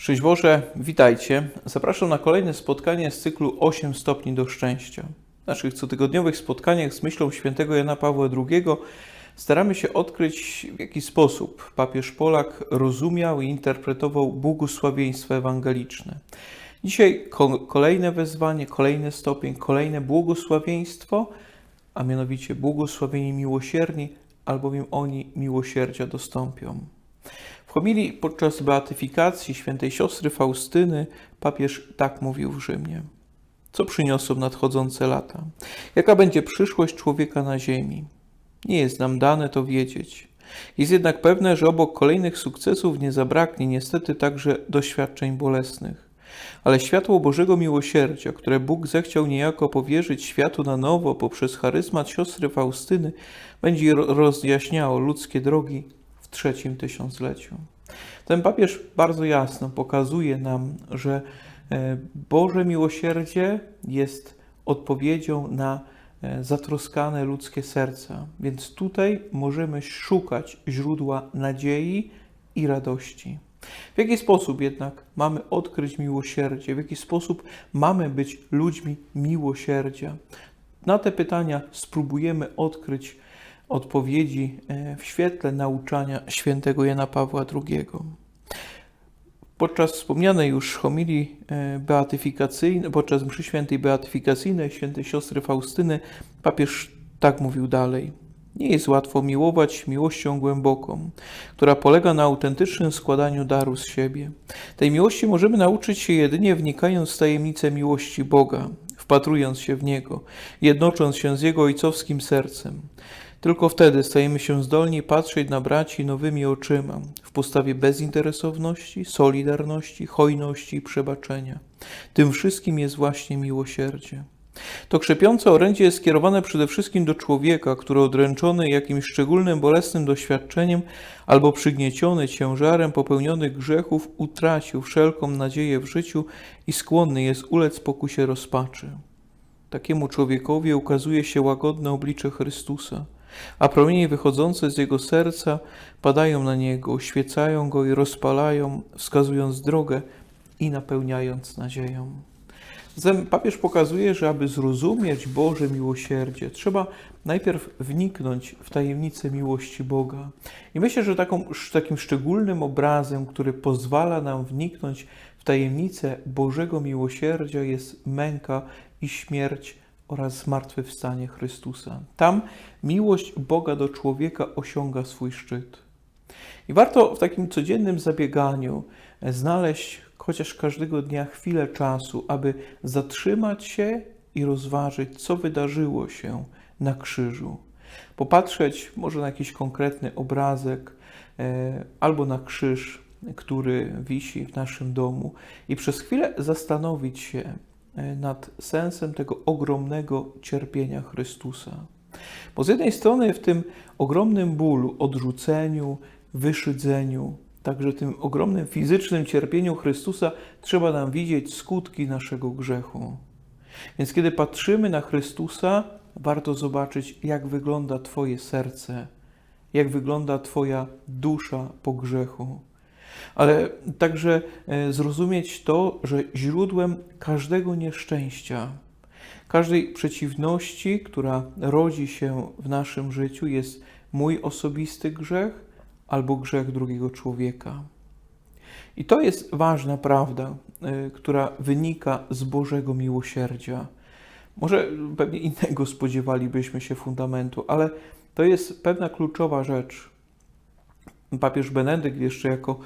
Szczęść Boże, witajcie. Zapraszam na kolejne spotkanie z cyklu 8 stopni do szczęścia. W naszych cotygodniowych spotkaniach z myślą świętego Jana Pawła II staramy się odkryć, w jaki sposób papież Polak rozumiał i interpretował błogosławieństwo ewangeliczne. Dzisiaj ko- kolejne wezwanie, kolejny stopień, kolejne błogosławieństwo, a mianowicie błogosławieni miłosierni, albowiem oni miłosierdzia dostąpią. W homilii podczas beatyfikacji świętej siostry Faustyny papież tak mówił w Rzymie. Co przyniosą nadchodzące lata? Jaka będzie przyszłość człowieka na ziemi? Nie jest nam dane to wiedzieć. Jest jednak pewne, że obok kolejnych sukcesów nie zabraknie niestety także doświadczeń bolesnych. Ale światło Bożego Miłosierdzia, które Bóg zechciał niejako powierzyć światu na nowo poprzez charyzmat siostry Faustyny, będzie ro- rozjaśniało ludzkie drogi trzecim tysiącleciu. Ten papież bardzo jasno pokazuje nam, że e, Boże miłosierdzie jest odpowiedzią na e, zatroskane ludzkie serca. Więc tutaj możemy szukać źródła nadziei i radości. W jaki sposób jednak mamy odkryć miłosierdzie? W jaki sposób mamy być ludźmi miłosierdzia? Na te pytania spróbujemy odkryć odpowiedzi e, w świetle nauczania świętego Jana Pawła II. Podczas wspomnianej już homilii e, beatyfikacyjnej, podczas mszy świętej beatyfikacyjnej świętej siostry Faustyny, papież tak mówił dalej. Nie jest łatwo miłować miłością głęboką, która polega na autentycznym składaniu daru z siebie. Tej miłości możemy nauczyć się jedynie wnikając w tajemnicę miłości Boga, wpatrując się w Niego, jednocząc się z Jego ojcowskim sercem. Tylko wtedy stajemy się zdolni patrzeć na braci nowymi oczyma, w postawie bezinteresowności, solidarności, hojności i przebaczenia. Tym wszystkim jest właśnie miłosierdzie. To krzepiące orędzie jest skierowane przede wszystkim do człowieka, który odręczony jakimś szczególnym bolesnym doświadczeniem albo przygnieciony ciężarem popełnionych grzechów utracił wszelką nadzieję w życiu i skłonny jest ulec pokusie rozpaczy. Takiemu człowiekowi ukazuje się łagodne oblicze Chrystusa, a promienie wychodzące z jego serca padają na niego, oświecają go i rozpalają, wskazując drogę i napełniając nadzieją. Zatem papież pokazuje, że aby zrozumieć Boże miłosierdzie, trzeba najpierw wniknąć w tajemnicę miłości Boga. I myślę, że taką, takim szczególnym obrazem, który pozwala nam wniknąć w tajemnicę Bożego miłosierdzia jest męka i śmierć oraz zmartwychwstanie Chrystusa. Tam miłość Boga do człowieka osiąga swój szczyt. I warto w takim codziennym zabieganiu znaleźć chociaż każdego dnia chwilę czasu, aby zatrzymać się i rozważyć, co wydarzyło się na krzyżu. Popatrzeć może na jakiś konkretny obrazek e, albo na krzyż, który wisi w naszym domu, i przez chwilę zastanowić się nad sensem tego ogromnego cierpienia Chrystusa. Bo z jednej strony w tym ogromnym bólu, odrzuceniu, wyszydzeniu, także tym ogromnym fizycznym cierpieniu Chrystusa trzeba nam widzieć skutki naszego grzechu. Więc kiedy patrzymy na Chrystusa, warto zobaczyć, jak wygląda Twoje serce, jak wygląda Twoja dusza po grzechu. Ale także e, zrozumieć to, że źródłem każdego nieszczęścia, każdej przeciwności, która rodzi się w naszym życiu, jest mój osobisty grzech albo grzech drugiego człowieka. I to jest ważna prawda, y, która wynika z Bożego miłosierdzia. Może pewnie innego spodziewalibyśmy się fundamentu, ale to jest pewna kluczowa rzecz. Papież Benedykt jeszcze jako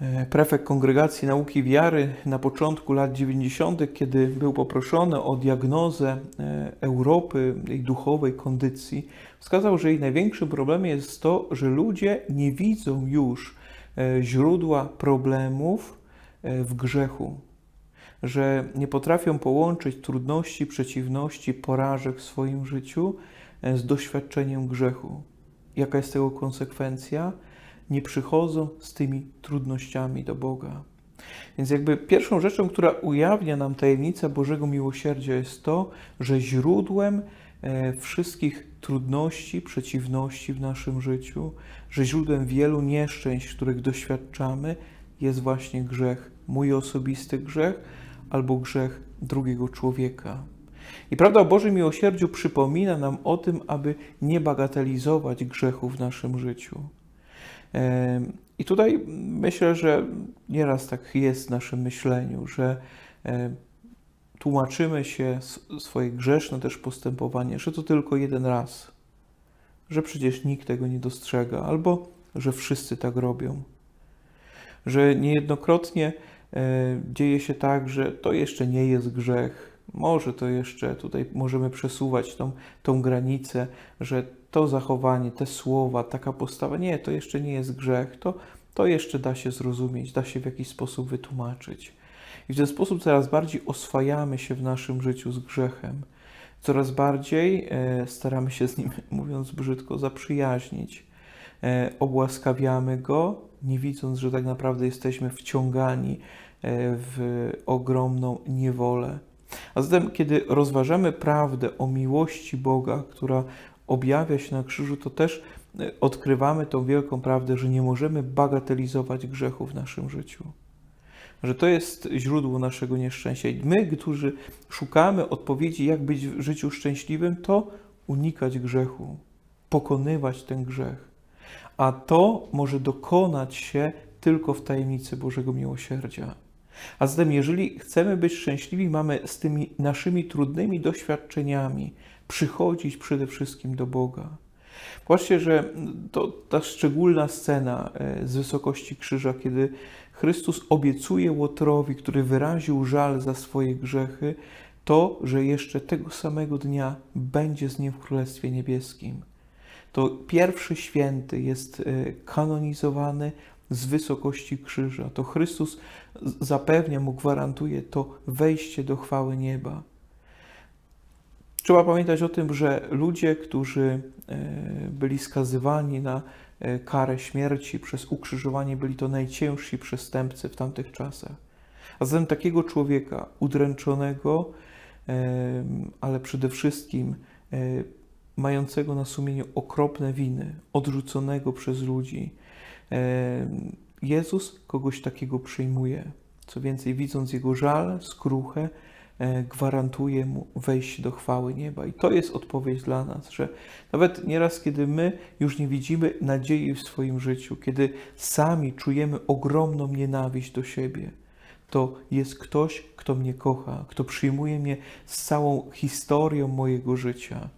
e, prefekt Kongregacji Nauki Wiary na początku lat 90., kiedy był poproszony o diagnozę e, Europy, jej duchowej kondycji, wskazał, że jej największym problemem jest to, że ludzie nie widzą już e, źródła problemów w grzechu, że nie potrafią połączyć trudności, przeciwności, porażek w swoim życiu z doświadczeniem grzechu. Jaka jest tego konsekwencja? Nie przychodzą z tymi trudnościami do Boga. Więc jakby pierwszą rzeczą, która ujawnia nam tajemnicę Bożego Miłosierdzia jest to, że źródłem e, wszystkich trudności, przeciwności w naszym życiu, że źródłem wielu nieszczęść, których doświadczamy, jest właśnie grzech, mój osobisty grzech albo grzech drugiego człowieka. I prawda o Bożym miłosierdziu przypomina nam o tym, aby nie bagatelizować grzechu w naszym życiu. I tutaj myślę, że nieraz tak jest w naszym myśleniu, że tłumaczymy się swoje grzeszne też postępowanie, że to tylko jeden raz, że przecież nikt tego nie dostrzega, albo że wszyscy tak robią. Że niejednokrotnie e, dzieje się tak, że to jeszcze nie jest grzech. Może to jeszcze tutaj możemy przesuwać tą, tą granicę, że to zachowanie, te słowa, taka postawa, nie, to jeszcze nie jest grzech, to, to jeszcze da się zrozumieć, da się w jakiś sposób wytłumaczyć. I w ten sposób coraz bardziej oswajamy się w naszym życiu z grzechem. Coraz bardziej e, staramy się z nim, mówiąc brzydko, zaprzyjaźnić. E, obłaskawiamy go, nie widząc, że tak naprawdę jesteśmy wciągani e, w ogromną niewolę. A zatem, kiedy rozważamy prawdę o miłości Boga, która objawia się na krzyżu, to też e, odkrywamy tą wielką prawdę, że nie możemy bagatelizować grzechu w naszym życiu. Że to jest źródło naszego nieszczęścia. I my, którzy szukamy odpowiedzi, jak być w życiu szczęśliwym, to unikać grzechu, pokonywać ten grzech. A to może dokonać się tylko w tajemnicy Bożego Miłosierdzia. A zatem, jeżeli chcemy być szczęśliwi, mamy z tymi naszymi trudnymi doświadczeniami przychodzić przede wszystkim do Boga. Patrzcie, że to ta szczególna scena e, z wysokości krzyża, kiedy Chrystus obiecuje Łotrowi, który wyraził żal za swoje grzechy, to, że jeszcze tego samego dnia będzie z nim w Królestwie Niebieskim. To pierwszy święty jest e, kanonizowany z wysokości krzyża. To Chrystus zapewnia mu, gwarantuje to wejście do chwały nieba. Trzeba pamiętać o tym, że ludzie, którzy e, byli skazywani na e, karę śmierci przez ukrzyżowanie, byli to najciężsi przestępcy w tamtych czasach. A zatem takiego człowieka udręczonego, em, ale przede wszystkim e, mającego na sumieniu okropne winy, odrzuconego przez ludzi, Jezus kogoś takiego przyjmuje. Co więcej, widząc jego żal, skruchę, e, gwarantuje mu wejście do chwały nieba. I to jest odpowiedź dla nas, że nawet nieraz, kiedy my już nie widzimy nadziei w swoim życiu, kiedy sami czujemy ogromną nienawiść do siebie, to jest ktoś, kto mnie kocha, kto przyjmuje mnie z całą historią mojego życia,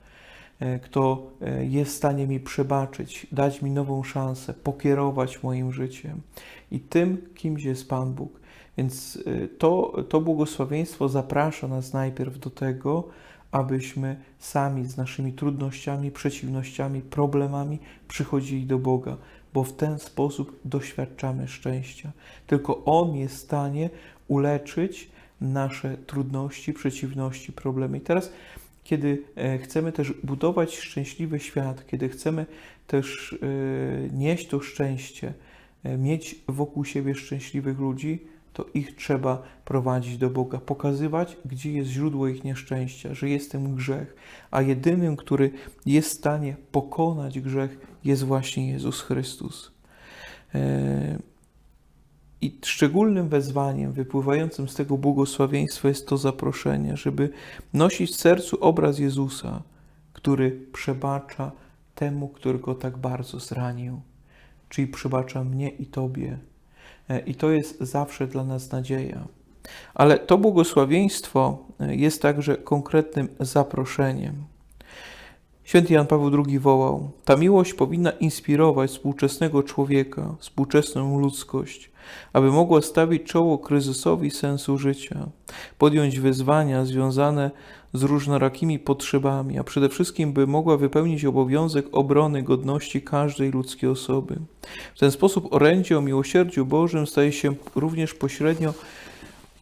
e, kto e, jest w stanie mi przebaczyć, dać mi nową szansę, pokierować moim życiem. I tym kimś jest Pan Bóg. Więc y, to, to błogosławieństwo zaprasza nas najpierw do tego, abyśmy sami z naszymi trudnościami, przeciwnościami, problemami przychodzili do Boga, bo w ten sposób doświadczamy szczęścia. Tylko On jest w stanie uleczyć nasze trudności, przeciwności, problemy. I teraz, kiedy e, chcemy też budować szczęśliwy świat, kiedy chcemy też e, nieść to szczęście, e, mieć wokół siebie szczęśliwych ludzi, to ich trzeba prowadzić do Boga, pokazywać, gdzie jest źródło ich nieszczęścia, że jest tym grzech, a jedynym, który jest w stanie pokonać grzech, jest właśnie Jezus Chrystus. E, I szczególnym wezwaniem wypływającym z tego błogosławieństwa jest to zaproszenie, żeby nosić w sercu obraz Jezusa, który przebacza temu, który go tak bardzo zranił, czyli przebacza mnie i Tobie. E, I to jest zawsze dla nas nadzieja. Ale to błogosławieństwo e, jest także konkretnym zaproszeniem. Święty Jan Paweł II wołał: Ta miłość powinna inspirować współczesnego człowieka, współczesną ludzkość, aby mogła stawić czoło kryzysowi sensu życia, podjąć wyzwania związane z różnorakimi potrzebami, a przede wszystkim, by mogła wypełnić obowiązek obrony godności każdej ludzkiej osoby. W ten sposób orędzie o miłosierdziu Bożym staje się również pośrednio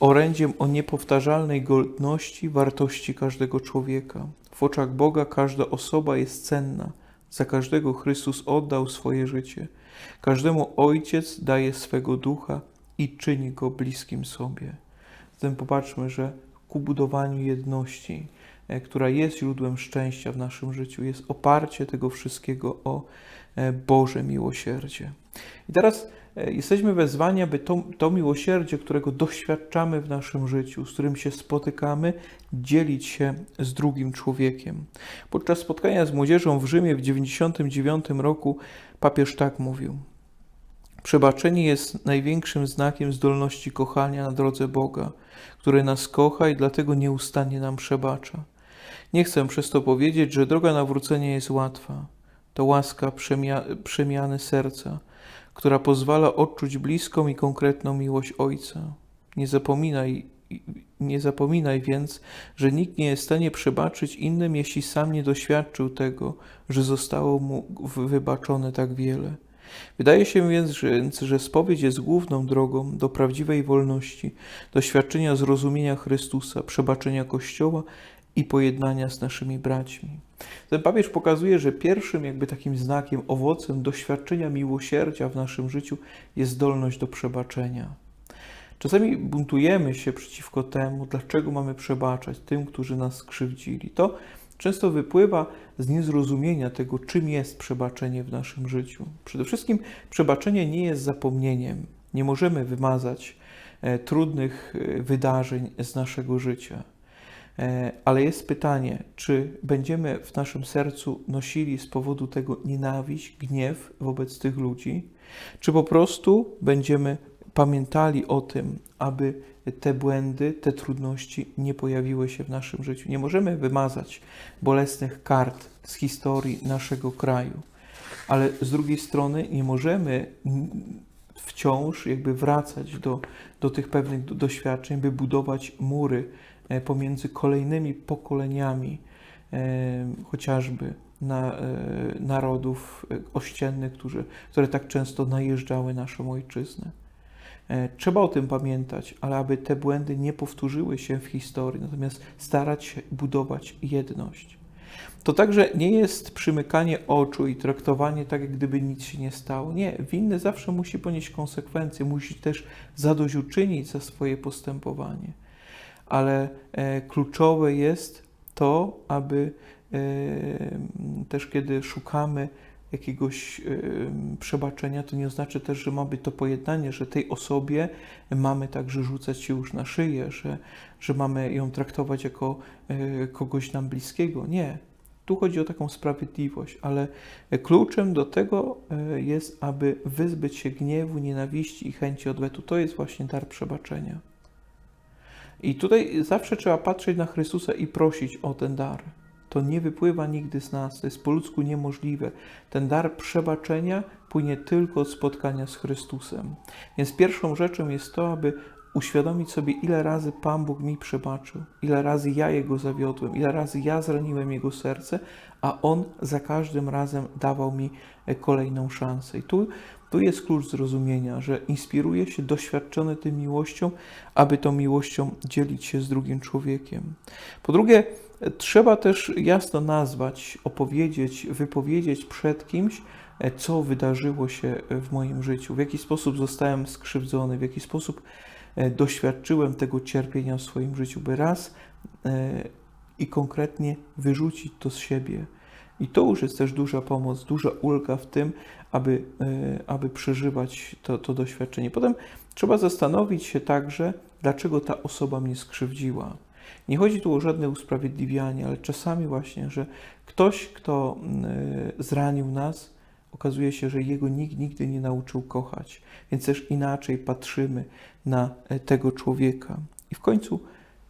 orędziem o niepowtarzalnej godności, wartości każdego człowieka. W oczach Boga każda osoba jest cenna. Za każdego Chrystus oddał swoje życie. Każdemu Ojciec daje swego ducha i czyni go bliskim sobie. Zatem popatrzmy, że ku budowaniu jedności e, która jest źródłem szczęścia w naszym życiu, jest oparcie tego wszystkiego o e, Boże miłosierdzie. I teraz e, jesteśmy wezwani, aby to, to miłosierdzie, którego doświadczamy w naszym życiu, z którym się spotykamy, dzielić się z drugim człowiekiem. Podczas spotkania z młodzieżą w Rzymie w 1999 roku papież tak mówił. Przebaczenie jest największym znakiem zdolności kochania na drodze Boga, który nas kocha i dlatego nieustannie nam przebacza. Nie chcę przez to powiedzieć, że droga nawrócenia jest łatwa. To łaska przemia przemiany serca, która pozwala odczuć bliską i konkretną miłość Ojca. Nie zapominaj, nie zapominaj więc, że nikt nie jest w stanie przebaczyć innym, jeśli sam nie doświadczył tego, że zostało mu wybaczone tak wiele. Wydaje się więc, że, że spowiedź jest główną drogą do prawdziwej wolności, doświadczenia zrozumienia Chrystusa, przebaczenia Kościoła i pojednania z naszymi braćmi. Ten papież pokazuje, że pierwszym jakby takim znakiem, owocem doświadczenia miłosierdzia w naszym życiu jest zdolność do przebaczenia. Czasami buntujemy się przeciwko temu, dlaczego mamy przebaczać tym, którzy nas skrzywdzili. To często wypływa z niezrozumienia tego, czym jest przebaczenie w naszym życiu. Przede wszystkim przebaczenie nie jest zapomnieniem. Nie możemy wymazać e, trudnych e, wydarzeń z naszego życia. E, ale jest pytanie, czy będziemy w naszym sercu nosili z powodu tego nienawiść, gniew wobec tych ludzi, czy po prostu będziemy pamiętali o tym, aby te błędy, te trudności nie pojawiły się w naszym życiu. Nie możemy wymazać bolesnych kart z historii naszego kraju, ale z drugiej strony nie możemy wciąż jakby wracać do, do tych pewnych doświadczeń, by budować mury e, pomiędzy kolejnymi pokoleniami, e, chociażby na, e, narodów ościennych, które tak często najeżdżały naszą ojczyznę. E, trzeba o tym pamiętać, ale aby te błędy nie powtórzyły się w historii, natomiast starać się budować jedność. To także nie jest przymykanie oczu i traktowanie tak, jak gdyby nic się nie stało. Nie, winny zawsze musi ponieść konsekwencje, musi też zadośćuczynić za swoje postępowanie. Ale e, kluczowe jest to, aby e, też kiedy szukamy jakiegoś przebaczenia, to nie oznacza też, że ma być to pojednanie, że tej osobie mamy także rzucać się już na szyję, że, że mamy ją traktować jako e, kogoś nam bliskiego. Nie. Tu chodzi o taką sprawiedliwość, ale kluczem do tego e, jest, aby wyzbyć się gniewu, nienawiści i chęci odwetu. To jest właśnie dar przebaczenia. I tutaj zawsze trzeba patrzeć na Chrystusa i prosić o ten dar to nie wypływa nigdy z nas, to jest po ludzku niemożliwe. Ten dar przebaczenia płynie tylko od spotkania z Chrystusem. Więc pierwszą rzeczą jest to, aby uświadomić sobie, ile razy Pan Bóg mi przebaczył, ile razy ja Jego zawiodłem, ile razy ja zraniłem Jego serce, a On za każdym razem dawał mi e, kolejną szansę. I tu, tu jest klucz zrozumienia, że inspiruje się doświadczony tym miłością, aby tą miłością dzielić się z drugim człowiekiem. Po drugie, Trzeba też jasno nazwać, opowiedzieć, wypowiedzieć przed kimś, e, co wydarzyło się w moim życiu, w jaki sposób zostałem skrzywdzony, w jaki sposób e, doświadczyłem tego cierpienia w swoim życiu, by raz e, i konkretnie wyrzucić to z siebie. I to już jest też duża pomoc, duża ulga w tym, aby, aby przeżywać to, to doświadczenie. Potem trzeba zastanowić się także, dlaczego ta osoba mnie skrzywdziła. Nie chodzi tu o żadne usprawiedliwianie, ale czasami właśnie, że ktoś, kto e, zranił nas, okazuje się, że jego nikt nigdy nie nauczył kochać, więc też inaczej patrzymy na e, tego człowieka. I w końcu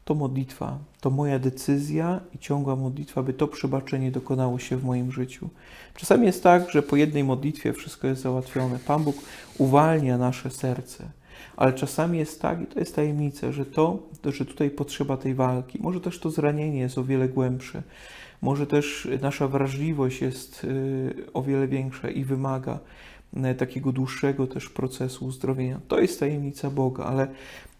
to modlitwa, to moja decyzja i ciągła modlitwa, by to przebaczenie dokonało się w moim życiu. Czasami jest tak, że po jednej modlitwie wszystko jest załatwione. Pan Bóg uwalnia nasze serce ale czasami jest tak, i to jest tajemnica, że to, że tutaj potrzeba tej walki, może też to zranienie jest o wiele głębsze, może też nasza wrażliwość jest y, o wiele większa i wymaga takiego dłuższego też procesu uzdrowienia. To jest tajemnica Boga, ale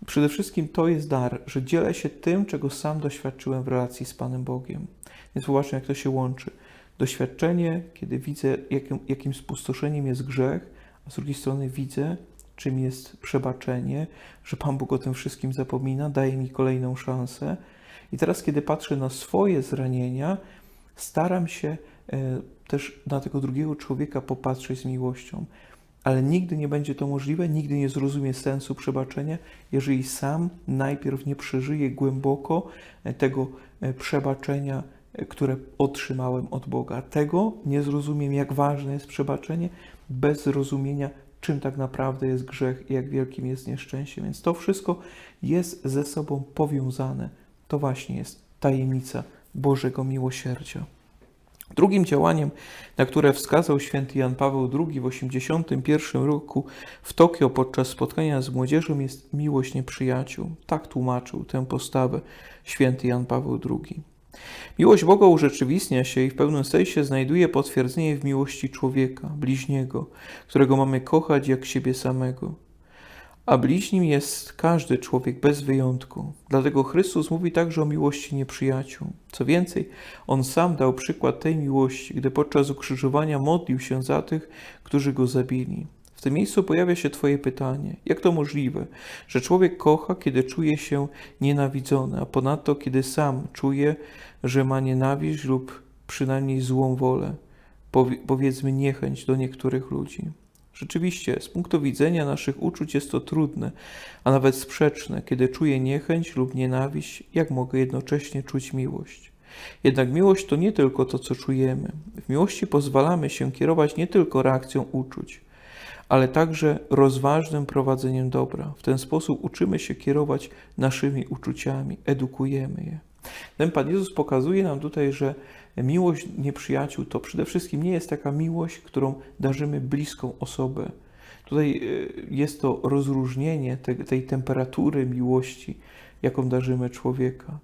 przede wszystkim to jest dar, że dzielę się tym, czego sam doświadczyłem w relacji z Panem Bogiem. Więc zobaczmy, jak to się łączy. Doświadczenie, kiedy widzę, jakim, jakim spustoszeniem jest grzech, a z drugiej strony widzę, czym jest przebaczenie, że Pan Bóg o tym wszystkim zapomina, daje mi kolejną szansę. I teraz, kiedy patrzę na swoje zranienia, staram się e, też na tego drugiego człowieka popatrzeć z miłością. Ale nigdy nie będzie to możliwe, nigdy nie zrozumie sensu przebaczenia, jeżeli sam najpierw nie przeżyje głęboko e, tego e, przebaczenia, e, które otrzymałem od Boga. Tego nie zrozumiem, jak ważne jest przebaczenie, bez zrozumienia, czym tak naprawdę jest grzech i jak wielkim jest nieszczęście. Więc to wszystko jest ze sobą powiązane. To właśnie jest tajemnica Bożego miłosierdzia. Drugim działaniem, na które wskazał święty Jan Paweł II w 1981 roku w Tokio podczas spotkania z młodzieżą jest miłość nieprzyjaciół. Tak tłumaczył tę postawę święty Jan Paweł II. Miłość Boga urzeczywistnia się i w pełnym sensie znajduje potwierdzenie w miłości człowieka, bliźniego, którego mamy kochać jak siebie samego. A bliźnim jest każdy człowiek bez wyjątku. Dlatego Chrystus mówi także o miłości nieprzyjaciół. Co więcej, On sam dał przykład tej miłości, gdy podczas ukrzyżowania modlił się za tych, którzy Go zabili. W tym miejscu pojawia się Twoje pytanie: jak to możliwe, że człowiek kocha, kiedy czuje się nienawidzony, a ponadto kiedy sam czuje, że ma nienawiść lub przynajmniej złą wolę, powiedzmy niechęć do niektórych ludzi? Rzeczywiście, z punktu widzenia naszych uczuć jest to trudne, a nawet sprzeczne, kiedy czuję niechęć lub nienawiść, jak mogę jednocześnie czuć miłość. Jednak miłość to nie tylko to, co czujemy. W miłości pozwalamy się kierować nie tylko reakcją uczuć, ale także rozważnym prowadzeniem dobra. W ten sposób uczymy się kierować naszymi uczuciami, edukujemy je. Ten Pan Jezus pokazuje nam tutaj, że miłość nieprzyjaciół to przede wszystkim nie jest taka miłość, którą darzymy bliską osobę. Tutaj y, jest to rozróżnienie tej, tej temperatury miłości, jaką darzymy człowieka.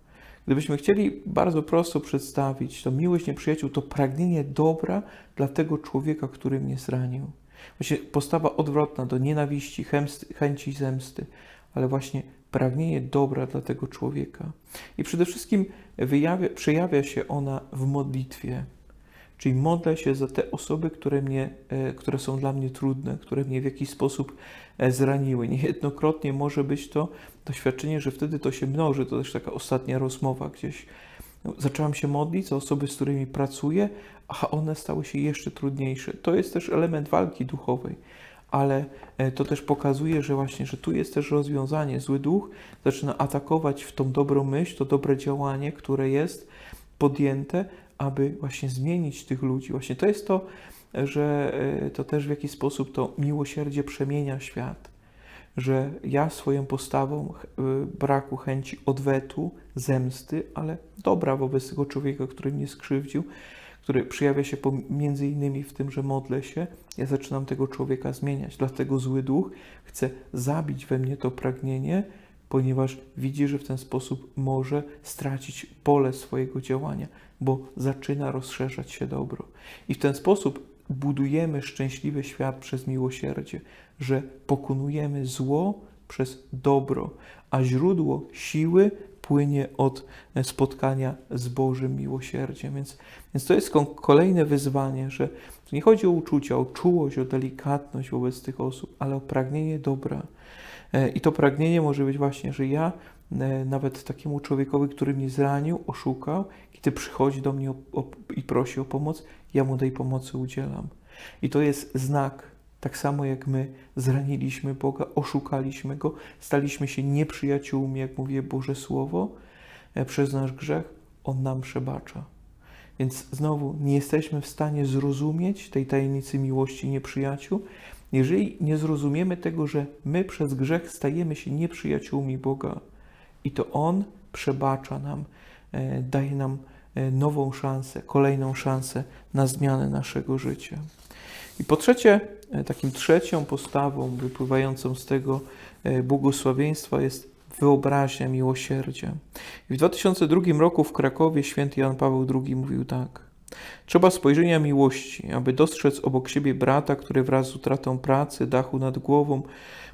Gdybyśmy chcieli bardzo prosto przedstawić, to miłość nieprzyjaciół to pragnienie dobra dla tego człowieka, który mnie zranił. Właśnie postawa odwrotna do nienawiści, chęci zemsty, ale właśnie pragnienie dobra dla tego człowieka. I przede wszystkim wyjawia, przejawia się ona w modlitwie. Czyli modlę się za te osoby, które, mnie, e, które są dla mnie trudne, które mnie w jakiś sposób e, zraniły. Niejednokrotnie może być to doświadczenie, że wtedy to się mnoży. To też taka ostatnia rozmowa gdzieś. No, zaczęłam się modlić za osoby, z którymi pracuję, a one stały się jeszcze trudniejsze. To jest też element walki duchowej ale e, to też pokazuje, że właśnie, że tu jest też rozwiązanie. Zły duch zaczyna atakować w tą dobrą myśl, to dobre działanie, które jest podjęte, aby właśnie zmienić tych ludzi. Właśnie to jest to, że e, to też w jakiś sposób to miłosierdzie przemienia świat. Że ja swoją postawą e, braku chęci odwetu, zemsty, ale dobra wobec tego człowieka, który mnie skrzywdził, który przejawia się między innymi w tym, że modlę się, ja zaczynam tego człowieka zmieniać. Dlatego zły duch chce zabić we mnie to pragnienie, ponieważ widzi, że w ten sposób może stracić pole swojego działania, bo zaczyna rozszerzać się dobro. I w ten sposób budujemy szczęśliwy świat przez miłosierdzie, że pokonujemy zło przez dobro, a źródło siły płynie od spotkania z Bożym miłosierdziem. Więc, więc to jest kolejne wyzwanie, że nie chodzi o uczucia, o czułość, o delikatność wobec tych osób, ale o pragnienie dobra. E, I to pragnienie może być właśnie, że ja e, nawet takiemu człowiekowi, który mnie zranił, oszukał, kiedy przychodzi do mnie i prosi o pomoc, ja mu tej pomocy udzielam. I to jest znak tak samo jak my zraniliśmy Boga, oszukaliśmy Go, staliśmy się nieprzyjaciółmi, jak mówi Boże Słowo, e, przez nasz grzech, On nam przebacza. Więc znowu nie jesteśmy w stanie zrozumieć tej tajemnicy miłości nieprzyjaciół, jeżeli nie zrozumiemy tego, że my przez grzech stajemy się nieprzyjaciółmi Boga i to On przebacza nam, e, daje nam e, nową szansę, kolejną szansę na zmianę naszego życia. I po trzecie, takim trzecią postawą wypływającą z tego e, błogosławieństwa jest wyobraźnia miłosierdzia. I w 2002 roku w Krakowie święty Jan Paweł II mówił tak. Trzeba spojrzenia miłości, aby dostrzec obok siebie brata, który wraz z utratą pracy, dachu nad głową,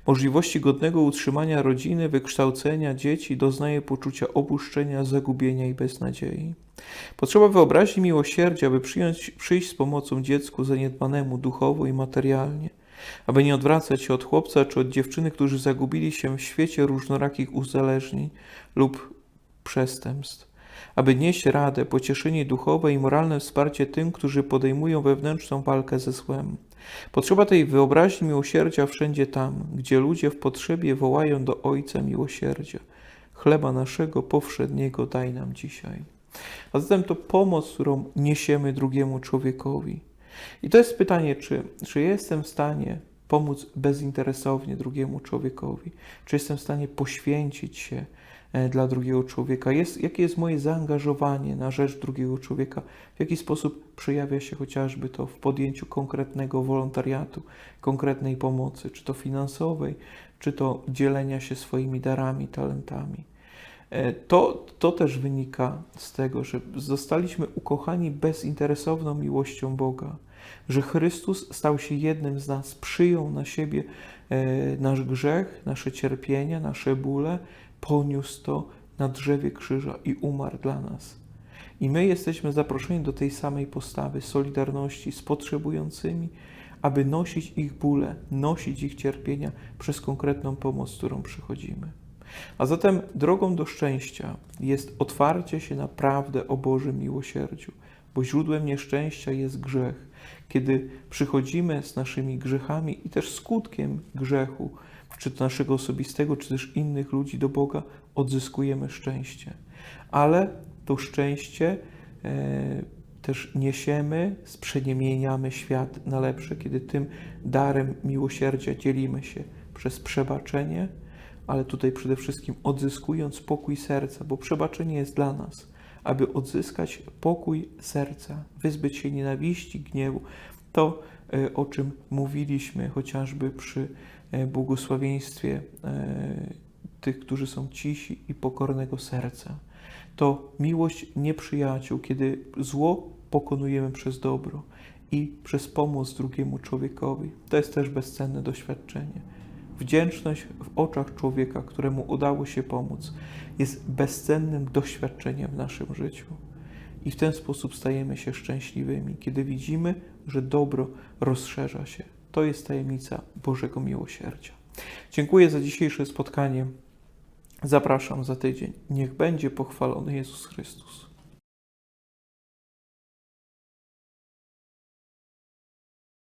możliwości godnego utrzymania rodziny, wykształcenia dzieci doznaje poczucia opuszczenia, zagubienia i beznadziei. Potrzeba wyobraźni miłosierdzia, aby przyjąć, przyjść z pomocą dziecku zaniedbanemu duchowo i materialnie, aby nie odwracać się od chłopca czy od dziewczyny, którzy zagubili się w świecie różnorakich uzależnień lub przestępstw, aby nieść radę, pocieszenie duchowe i moralne wsparcie tym, którzy podejmują wewnętrzną walkę ze złem. Potrzeba tej wyobraźni miłosierdzia wszędzie tam, gdzie ludzie w potrzebie wołają do Ojca miłosierdzia. Chleba naszego powszedniego daj nam dzisiaj. A zatem to pomoc, którą niesiemy drugiemu człowiekowi. I to jest pytanie, czy, czy jestem w stanie pomóc bezinteresownie drugiemu człowiekowi? Czy jestem w stanie poświęcić się dla drugiego człowieka? Jest, jakie jest moje zaangażowanie na rzecz drugiego człowieka? W jaki sposób przejawia się chociażby to w podjęciu konkretnego wolontariatu, konkretnej pomocy, czy to finansowej, czy to dzielenia się swoimi darami, talentami? E, To, to też wynika z tego, że zostaliśmy ukochani bezinteresowną miłością Boga, że Chrystus stał się jednym z nas, przyjął na siebie e, nasz grzech, nasze cierpienia, nasze bóle, poniósł to na drzewie krzyża i umarł dla nas. I my jesteśmy zaproszeni do tej samej postawy solidarności z potrzebującymi, aby nosić ich bóle, nosić ich cierpienia przez konkretną pomoc, którą przychodzimy. A zatem drogą do szczęścia jest otwarcie się na prawdę o Bożym miłosierdziu, bo źródłem nieszczęścia jest grzech. Kiedy przychodzimy z naszymi grzechami i też skutkiem grzechu, czy to naszego osobistego, czy też innych ludzi do Boga, odzyskujemy szczęście. Ale to szczęście e, też niesiemy, sprzeniemieniamy świat na lepsze, kiedy tym darem miłosierdzia dzielimy się przez przebaczenie, ale tutaj przede wszystkim odzyskując pokój serca, bo przebaczenie jest dla nas, aby odzyskać pokój serca, wyzbyć się nienawiści, gniewu. To, e, o czym mówiliśmy chociażby przy błogosławieństwie e, tych, którzy są cisi i pokornego serca. To miłość nieprzyjaciół, kiedy zło pokonujemy przez dobro i przez pomoc drugiemu człowiekowi. To jest też bezcenne doświadczenie. Wdzięczność w oczach człowieka, któremu udało się pomóc, jest bezcennym doświadczeniem w naszym życiu. I w ten sposób stajemy się szczęśliwymi, kiedy widzimy, że dobro rozszerza się. To jest tajemnica Bożego Miłosierdzia. Dziękuję za dzisiejsze spotkanie. Zapraszam za tydzień. Niech będzie pochwalony Jezus Chrystus.